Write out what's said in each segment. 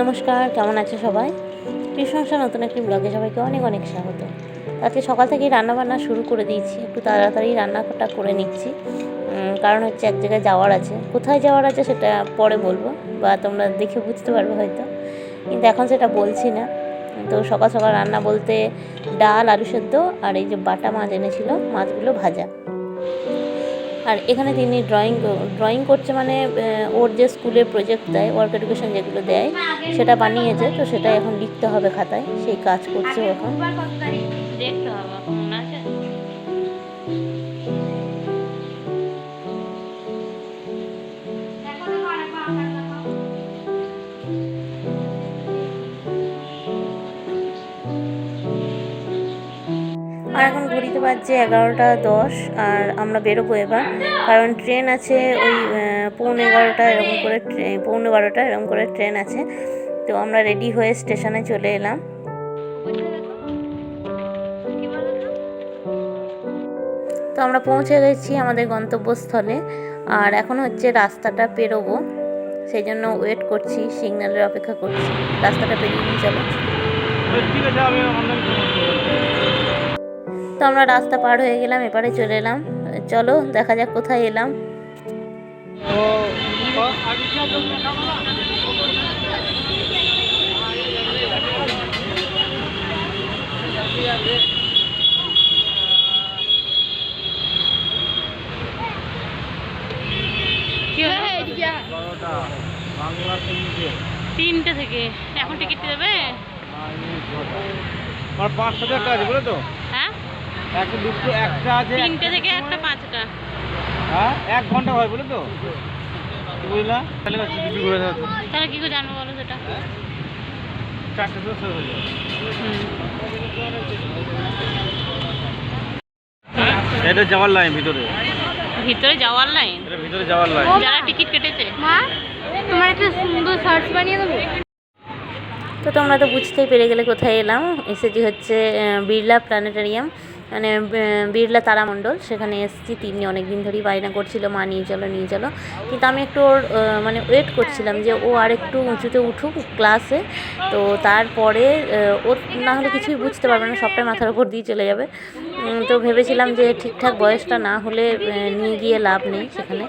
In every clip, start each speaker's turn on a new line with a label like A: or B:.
A: নমস্কার, কেমন আছে সবাই? সংসার নতুন একটি ব্লগে সবাইকে অনেক অনেক স্বাগত। আজকে সকাল থেকেই রান্নাবান্না শুরু করে দিয়েছি, একটু তাড়াতাড়ি রান্নাটা করে নিচ্ছি। কারণ হচ্ছে এক জায়গায় যাওয়ার আছে। কোথায় যাওয়ার আছে সেটা পরে বলব, বা তোমরা দেখে বুঝতে পারবে হয়তো। কিন্তু এখন সেটা বলছি না। তো সকাল সকাল রান্না বলতে ডাল, আলু সেদ্ধ আর এই যে বাটা মাছ এনেছিল, মাছগুলো ভাজা। আর এখানে তিনি ড্রয়িং ড্রয়িং করছে মানে ওর যে স্কুলের প্রজেক্ট দেয় ওয়ার্ক এডুকেশন যেগুলো দেয়, সেটা বানিয়েছে, তো সেটা এখন লিখতে হবে খাতায়, সেই কাজ করছে এখন। ঘড়িতে বাজছে এগারোটা দশ আর আমরা বেরোবো এবার। কারণ ট্রেন আছে ওই পৌনে এগারোটা এরকম করে পৌনে বারোটা এরকম করে ট্রেন আছে। তো আমরা রেডি হয়ে স্টেশনে চলে এলাম। তো আমরা পৌঁছে গেছি আমাদের গন্তব্যস্থলে। আর এখন হচ্ছে রাস্তাটা পেরোবো। সেই জন্য ওয়েট করছি সিগন্যালের অপেক্ষা করছি। রাস্তাটা পেরিয়ে নিয়ে চলো
B: ঠিক আছে, আমি
A: তো আমরা রাস্তা পার হয়ে গেলাম এপারে চলে এলাম। চলো দেখা যাক কোথায় এলাম।
B: তিনটে
A: তিনটে থেকে। এখন টিকিট দেবে?
B: আমার পাঁচটা তো একটা আছে বুঝলে তো। একটা দুটো একটা আছে
A: তিনটে থেকে একটা পাঁচটা।
B: হ্যাঁ এক ঘণ্টা হয় বুঝলে তো। বুঝলা? তাহলে যাবে।
A: তাহলে কি করে জানব বলো সেটা?
B: চারটে তো হয়ে এটা যাওয়ার লাইন ভিতরে।
A: ভিতরে যাওয়ার লাইন
B: এটা ভিতরে যাওয়ার লাইন
A: যারা টিকিট কেটেছে।
C: মা তোমার একটা সুন্দর শার্টস বানিয়ে দেবো?
A: তো তোমরা তো বুঝতেই পেরে গেলে কোথায় এলাম। এসেছি হচ্ছে বিড়লা প্ল্যানেটারিয়াম মানে বিড়লা তারামণ্ডল সেখানে এসেছি তিনি অনেক দিন ধরেই বায়না করছিল মা নিয়ে চলো নিয়ে চলো। কিন্তু আমি একটু ওর মানে ওয়েট করছিলাম যে ও আর একটু উঁচুতে উঠুক ক্লাসে তো তারপরে ও না হলে কিছুই বুঝতে পারবে না সবটাই মাথার উপর দিয়ে চলে যাবে। তো ভেবেছিলাম যে ঠিকঠাক বয়সটা না হলে নিয়ে গিয়ে লাভ নেই সেখানে।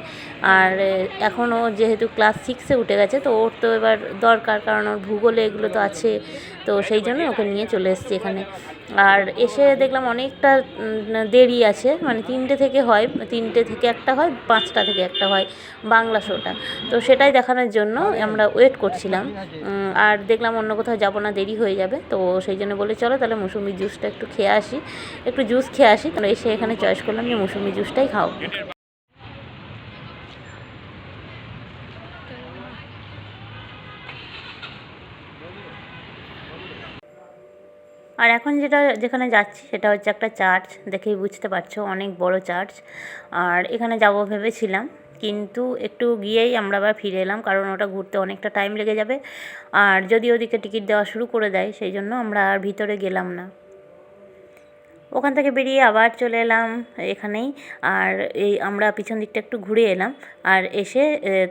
A: আর আহ, এখন ও যেহেতু ক্লাস সিক্সে উঠে গেছে তো ওর তো এবার দরকার কারণ ওর ভূগোলে এগুলো তো আছে। তো সেই জন্য ওকে নিয়ে চলে এসেছি এখানে। আর এসে দেখলাম অনেকটা দেরি আছে। মানে তিনটে থেকে হয়, তিনটে থেকে একটা হয়, পাঁচটা থেকে একটা হয় বাংলা শোটা। তো সেটাই দেখানোর জন্য আমরা ওয়েট করছিলাম। আর দেখলাম অন্য কোথাও যাব না, দেরি হয়ে যাবে। তো সেই জন্য বলে চলো তাহলে মুসুম্বি জুসটা একটু খেয়ে আসি। একটু জুস খেয়ে আসি। তাহলে এসে এখানে চয়েস করলাম যে মুসুম্বি জুসটাই খাও। আর এখন যেটা, যেখানে যাচ্ছি সেটা হচ্ছে একটা চার্চ, দেখেই বুঝতে পারছ, অনেক বড় চার্চ। আর এখানে যাব ভেবেছিলাম, কিন্তু একটু গিয়েই আমরা আবার ফিরে এলাম, কারণ ওটা ঘুরতে অনেকটা টাইম লেগে যাবে। আর যদি ওদিকে টিকিট দেওয়া শুরু করে দেয়, সেই জন্য আমরা আর ভিতরে গেলাম না। ওখান থেকে বেরিয়ে আবার চলে এলাম এখানেই। আর এই আমরা পিছন দিকটা একটু ঘুরে এলাম। আর এসে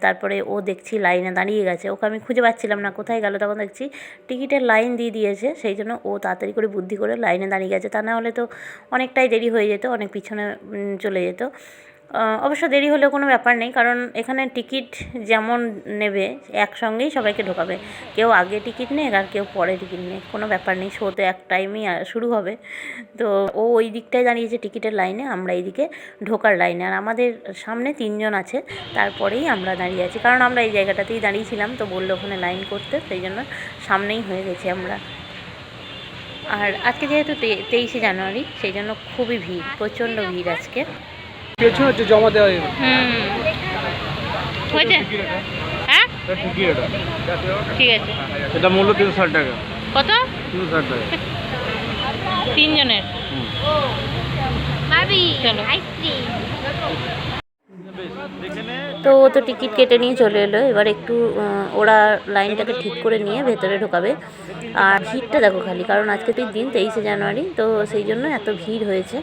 A: তারপরে ও দেখছি লাইনে দাঁড়িয়ে গেছে। ওকে আমি খুঁজে পাচ্ছিলাম না, কোথায় গেল তখন দেখছি টিকিটের লাইন দিয়ে দিয়েছে। সেই জন্য ও তাড়াতাড়ি করে বুদ্ধি করে লাইনে দাঁড়িয়ে গেছে। তা না হলে তো অনেকটাই দেরি হয়ে যেত, অনেক পিছনে চলে যেত। অবশ্য দেরি হলেও কোনো ব্যাপার নেই, কারণ এখানে টিকিট যেমন নেবে, একসঙ্গেই সবাইকে ঢোকাবে। কেউ আগে টিকিট নেক আর কেউ পরে টিকিট নেক, কোনো ব্যাপার নেই শো তো এক টাইমেই শুরু হবে। তো ও ওই দিকটায় দাঁড়িয়েছে টিকিটের লাইনে আমরা এইদিকে ঢোকার লাইনে আর আমাদের সামনে তিনজন আছে, তারপরেই আমরা দাঁড়িয়ে আছি। কারণ আমরা এই জায়গাটাতেই দাঁড়িয়েছিলাম, তো বলল ওখানে লাইন করতে, সেই জন্য সামনেই হয়ে গেছি আমরা। আর আজকে যেহেতু তেইশে জানুয়ারি, সেই জন্য খুবই ভিড়, প্রচণ্ড ভিড় আজকে।
B: পেছনে হচ্ছে জমা দেওয়া
A: হুম। হয়েছে? হ্যাঁ?
B: ঠিকই এটা
A: ঠিক আছে।
B: এটা মূল্য তিনশো ষাট টাকা।
A: কত?
B: তিনশো ষাট টাকা।
A: তিনজনের। চলো।
C: আইসক্রিম
B: দেখে নে।
A: তো ও তো টিকিট কেটে নিয়ে চলে এলো। এবার একটু ওরা লাইনটাকে ঠিক করে নিয়ে ভেতরে ঢোকাবে। আর ভিড়টা দেখো খালি, কারণ আজকে তো দিন তেইশে জানুয়ারি, তো সেই জন্য এত ভিড় হয়েছে।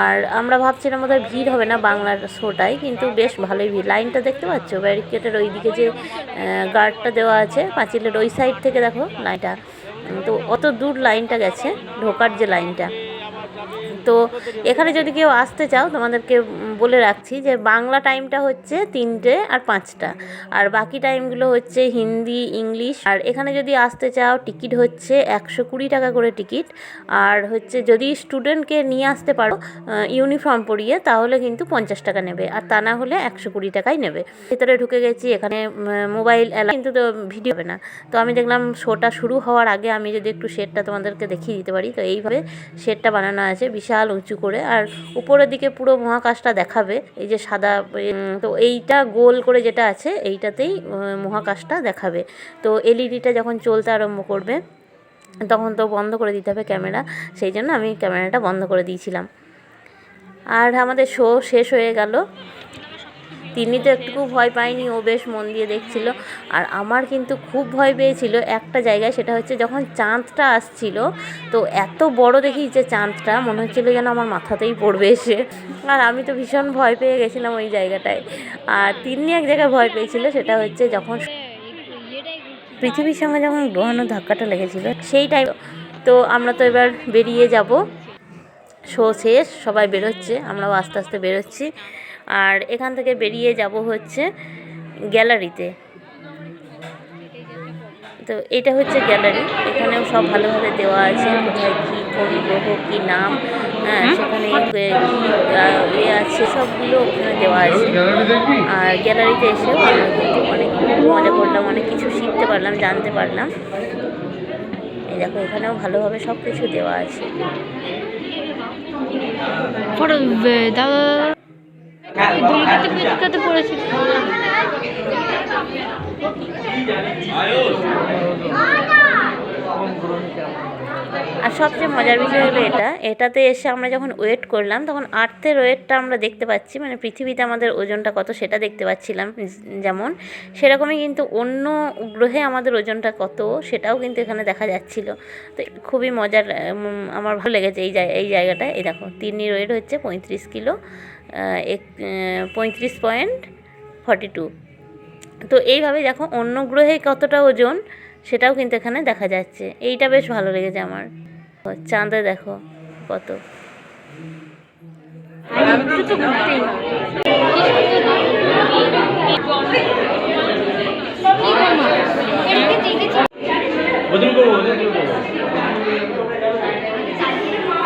A: আর আমরা ভাবছিলাম বোধহয় ভিড় হবে না বাংলার শোটায়, কিন্তু বেশ ভালোই ভিড়। লাইনটা দেখতে পাচ্ছ? ব্যারিকেডের ওইদিকে যে গার্ডটা দেওয়া আছে, পাঁচিলের ওই সাইড থেকে দেখো লাইনটা। তো অত দূর লাইনটা গেছে, ঢোকার যে লাইনটা। তো এখানে যদি কেউ আসতে চাও, তোমাদেরকে বলে রাখছি যে বাংলা টাইমটা হচ্ছে তিনটে আর পাঁচটা। আর বাকি টাইমগুলো হচ্ছে হিন্দি, ইংলিশ, আর এখানে যদি আসতে চাও, টিকিট হচ্ছে একশো কুড়ি টাকা করে টিকিট। আর হচ্ছে যদি স্টুডেন্টকে নিয়ে আসতে পারো ইউনিফর্ম পরিয়ে, তাহলে কিন্তু পঞ্চাশ টাকা নেবে। আর তা না হলে একশো কুড়ি টাকাই নেবে। ভেতরে ঢুকে গেছি, এখানে মোবাইল অ্যালা কিন্তু তো ভিডিও হবে না। তো আমি দেখলাম শোটা শুরু হওয়ার আগে আমি যদি একটু শেডটা তোমাদেরকে দেখিয়ে দিতে পারি, তো এইভাবে শেডটা বানানো আছে বিশাল উঁচু করে। আর উপরের দিকে পুরো মহাকাশটা দেখাবে, এই যে সাদা তো এইটা গোল করে যেটা আছে, এইটাতেই মহাকাশটা দেখাবে। তো এলইডিটা যখন চলতে আরম্ভ করবে, তখন তো বন্ধ করে দিতে হবে ক্যামেরা, সেই জন্য আমি ক্যামেরাটা বন্ধ করে দিয়েছিলাম। আর আমাদের শো শেষ হয়ে গেল। তিনি তো একটুকু ভয় পায়নি, ও বেশ মন দিয়ে দেখছিল। আর আমার কিন্তু খুব ভয় পেয়েছিল একটা জায়গায়, সেটা হচ্ছে যখন চাঁদটা আসছিল, তো এত বড় দেখি যে চাঁদটা, মনে হচ্ছিল যেন আমার মাথাতেই পড়বে এসে। আর আমি তো ভীষণ ভয় পেয়ে গেছিলাম ওই জায়গাটায়। আর তিনি এক জায়গায় ভয় পেয়েছিল, সেটা হচ্ছে যখন পৃথিবীর সঙ্গে যখন গ্রহাণুর ধাক্কাটা লেগেছিল, সেই টাইম তো আমরা তো এবার বেরিয়ে যাব। শো শেষ, সবাই বেরোচ্ছে, আমরাও আস্তে আস্তে বেরোচ্ছি। আর এখান থেকে বেরিয়ে যাব হচ্ছে গ্যালারিতে। তো এটা হচ্ছে গ্যালারি এখানেও সব ভালোভাবে দেওয়া আছে কোথায় কী কোন গ্রহ কী নাম হ্যাঁ সেখানে কী আহ, আছে সবগুলো ওখানে দেওয়া আছে। আর গ্যালারিতে কিন্তু অনেক মজা করলাম অনেক কিছু শিখতে পারলাম জানতে পারলাম। এই দেখো এখানেও ভালোভাবে সব কিছু দেওয়া আছে।
C: ধূমকেতু পরীক্ষাতে পড়েছিল
A: আর সবচেয়ে মজার বিষয় হলো এটা। এটাতে এসে আমরা যখন ওয়েট করলাম, তখন আর্থের ওয়েটটা আমরা দেখতে পাচ্ছি। মানে পৃথিবীতে আমাদের ওজনটা কত সেটা দেখতে পাচ্ছিলাম যেমন। সেরকমই কিন্তু অন্য গ্রহে আমাদের ওজনটা কত, সেটাও কিন্তু এখানে দেখা যাচ্ছিল। তো খুবই মজার আমার ভালো লেগেছে এই এই জায়গাটায় এই দেখো তিন্নির ওয়েট হচ্ছে পঁয়ত্রিশ কিলো এক পঁয়ত্রিশ পয়েন্ট ফর্টি টু। তো এইভাবে দেখো, অন্য গ্রহে কতটা ওজন সেটাও কিন্তু এখানে দেখা যাচ্ছে। এইটা বেশ ভালো লেগেছে আমার। চাঁদে দেখো কত।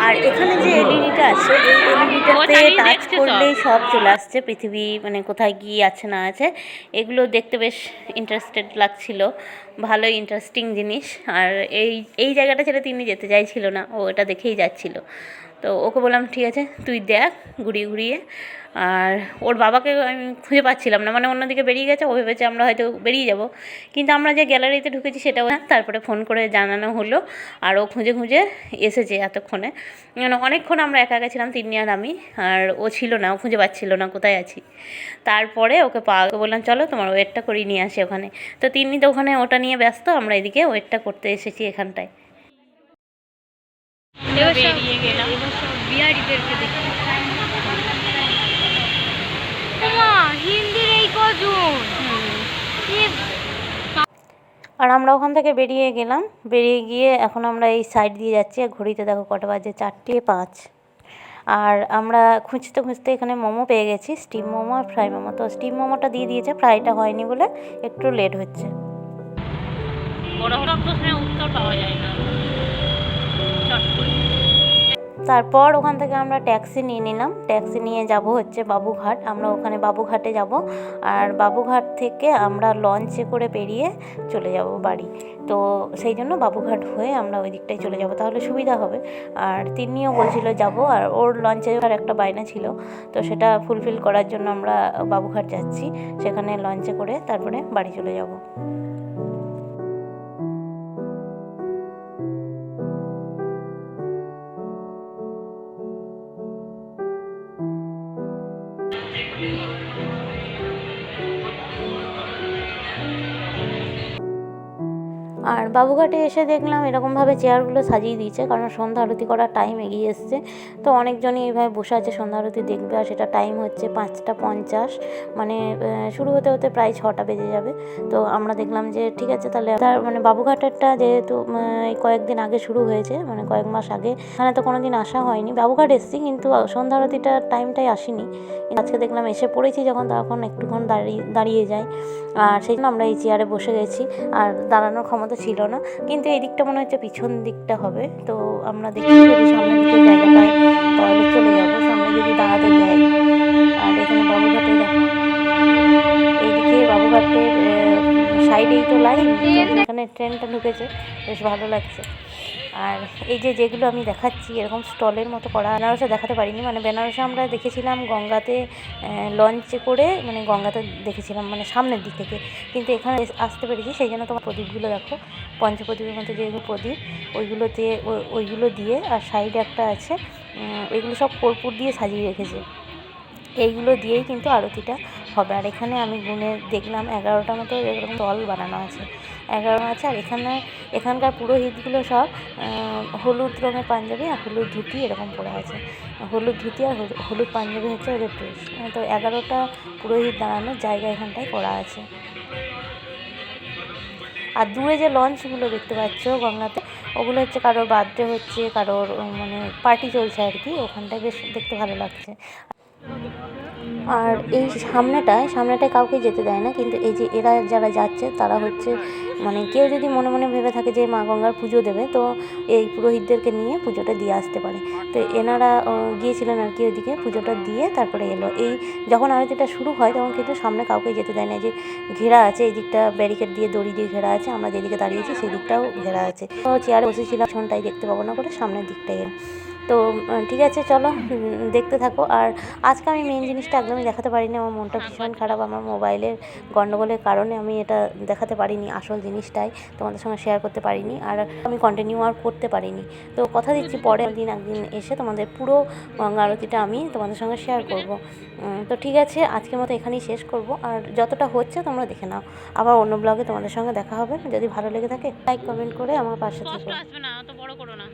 A: আর এখানে যে এলইডিটা আছে এই এলইডিটাতে টাচ করলেই সব চলে আসছে। পৃথিবী মানে কোথায় কি আছে না আছে এগুলো দেখতে বেশ ইন্টারেস্টেড লাগছিল। ভালো ইন্টারেস্টিং জিনিস। আর এই এই জায়গাটা ছেড়ে তিনি যেতে চাইছিল না, ও এটা দেখেই যাচ্ছিল। তো ওকে বললাম, ঠিক আছে, তুই দেখ ঘুরিয়ে ঘুরিয়ে। আর ওর বাবাকে আমি খুঁজে পাচ্ছিলাম না মানে অন্যদিকে বেরিয়ে গেছে, ও ভেবেছে আমরা হয়তো বেরিয়ে যাব। কিন্তু আমরা যে গ্যালারিতে ঢুকেছি সেটাও না, তারপরে ফোন করে জানানো হলো, আর ও খুঁজে খুঁজে এসেছে এতক্ষণে। মানে অনেকক্ষণ আমরা একা একা ছিলাম, তিন্নি আর আমি, আর ও ছিল না, ও খুঁজে পাচ্ছিল না, কোথায় আছি? তারপরে ওকে পাওয়া বললাম, চলো তোমার ওয়েটটা করিয়ে নিয়ে আসি ওখানে। তো তিনি তো ওখানে ওটা নিয়ে ব্যস্ত আমরা এদিকে ওয়েটটা করতে এসেছি এখানটায়।
C: হিন্দির এই
A: আর আমরা ওখান থেকে বেরিয়ে গেলাম। বেরিয়ে গিয়ে এখন আমরা এই সাইড দিয়ে যাচ্ছি আর ঘড়িতে দেখো কটা বাজে চারটে পাঁচ। আর আমরা খুঁজতে খুঁজতে এখানে মোমো পেয়ে গেছি স্টিম মোমো আর ফ্রাই মোমো। তো স্টিম মোমোটা দিয়ে দিয়েছে ফ্রাইটা হয়নি বলে একটু লেট হচ্ছে। তারপর ওখান থেকে আমরা ট্যাক্সি নিয়ে নিলাম। ট্যাক্সি নিয়ে যাব হচ্ছে বাবুঘাট। আমরা ওখানে বাবুঘাটে যাব। আর বাবুঘাট থেকে আমরা লঞ্চে করে বেরিয়ে চলে যাব বাড়ি। তো সেই জন্য বাবুঘাট হয়ে আমরা ওই দিকটায় চলে যাব। তাহলে সুবিধা হবে। আর তিনিও বলছিল যাব। আর ওর লঞ্চে আর একটা বায়না ছিল। তো সেটা ফুলফিল করার জন্য আমরা বাবুঘাট যাচ্ছি। সেখানে লঞ্চে করে তারপরে বাড়ি চলে যাব। Thank you. আর বাবুঘাটে এসে দেখলাম এরকমভাবে চেয়ারগুলো সাজিয়ে দিয়েছে, কারণ সন্ধ্যা আরতি করার টাইম এগিয়ে এসছে। তো অনেকজনই এইভাবে বসে আছে, সন্ধ্যা আরতি দেখবে, আর সেটা টাইম হচ্ছে পাঁচটা পঞ্চাশ। মানে শুরু হতে হতে প্রায় ছটা বেজে যাবে। তো আমরা দেখলাম যে, ঠিক আছে, তাহলে তার মানে বাবুঘাটেরটা যেহেতু কয়েকদিন আগে শুরু হয়েছে মানে কয়েক মাস আগে এখানে তো কোনো দিন আসা হয়নি। বাবুঘাট এসেছি, কিন্তু সন্ধ্যা আরতিটার টাইমটাই আসিনি। আজকে দেখলাম এসে পড়েছি যখন, তখন একটুক্ষণ দাঁড়িয়ে দাঁড়িয়ে যাই। আর সেই জন্য আমরা এই চেয়ারে বসে গেছি। আর দাঁড়ানোর ক্ষমতা ছিল না। কিন্তু এই দিকটা মনে হচ্ছে পিছন দিকটা হবে। তো আমরা দেখি যদি সামনের দিকে জায়গা পাই, তাহলে চলে যাব। সামনে যদি দাঁড়াতে দেয় আর এখানে বাবুঘাটে এইদিকে বাবুঘাটের সাইডেই তো লাইন এখানে ট্রেনটা ঢুকেছে। বেশ ভালো লাগছে। আর এই যে যেগুলো আমি দেখাচ্ছি, এরকম স্টলের মতো করা বেনারসে দেখাতে পারিনি। মানে বেনারসে আমরা দেখেছিলাম গঙ্গাতে লঞ্চে করে মানে গঙ্গাতে দেখেছিলাম মানে সামনের দিক থেকে। কিন্তু এখানে আসতে পেরেছি, সেই জন্য তোমার প্রদীপগুলো দেখো। পঞ্চপ্রদীপের মতো যেগুলো প্রদীপ, ওইগুলো দিয়ে ওই- ওইগুলো দিয়ে, আর সাইডে একটা আছে এগুলো সব কর্পূর দিয়ে সাজিয়ে রেখেছে। এইগুলো দিয়েই কিন্তু আরতিটা হবে। আর এখানে আমি গুনে দেখলাম এগারোটা মতো এরকম দল বানানো আছে। এগারো আছে আর এখানে, এখানকার পুরোহিতগুলো সব হলুদ রঙের পাঞ্জাবি আর হলুদ ধুতি এরকম পরে আছে। হলুদ ধুতি আর হলুদ- পাঞ্জাবি হচ্ছে ওদের ড্রেস। তো এগারোটা পুরোহিত দাঁড়ানোর জায়গা এখানটায় করা আছে। আর দূরে যে লঞ্চগুলো দেখতে পাচ্ছ গঙ্গাতে, ওগুলো হচ্ছে কারোর বার্থডে হচ্ছে, কারোর মানে পার্টি চলছে আর কি, ওখানটায় বেশ দেখতে ভালো লাগছে। আর এই সামনেটায় সামনেটায় কাউকে যেতে দেয় না, কিন্তু এই যে এরা যারা যাচ্ছে, তারা হচ্ছে মানে কেউ যদি মনে মনে ভেবে থাকে যে মা গঙ্গার পুজো দেবে, তো এই পুরোহিতদেরকে নিয়ে পুজোটা দিয়ে আসতে পারে। তো এনারা গিয়েছিলেন আর কি ওইদিকে পুজোটা দিয়ে তারপরে এলো। এই যখন আরতিটা শুরু হয়, তখন কিন্তু সামনে কাউকে যেতে দেয় না। যে ঘেরা আছে, এই দিকটা ব্যারিকেড দিয়ে, দড়ি দিয়ে ঘেরা আছে, আমরা যেদিকে দাঁড়িয়েছি সেই দিকটাও ঘেরা আছে। তো চেয়ারে বসেছিলাম, পেছনটাই দেখতে পাবো না করে সামনের দিকটাই এলাম। তো ঠিক আছে চলো দেখতে থাকো। আর আজকে আমি মেন জিনিসটা একদমই দেখাতে পারিনি আমার মনটা ভীষণ খারাপ আমার মোবাইলের গণ্ডগোলের কারণে আমি এটা দেখাতে পারিনি আসল জিনিসটাই তোমাদের সঙ্গে শেয়ার করতে পারিনি আর আমি কন্টিনিউ আর করতে পারিনি। তো কথা দিচ্ছি পরের দিন একদিন এসে তোমাদের পুরো গঙ্গা আরতিটা আমি তোমাদের সঙ্গে শেয়ার করব। তো ঠিক আছে আজকের মতো এখানেই শেষ করব। আর যতটা হচ্ছে তোমরা দেখে নাও। আবার অন্য ব্লগে তোমাদের সঙ্গে দেখা হবে। যদি ভালো লেগে থাকে লাইক কমেন্ট করে আমার পাশে থেকো।
C: আসবে না অত বড় করো না।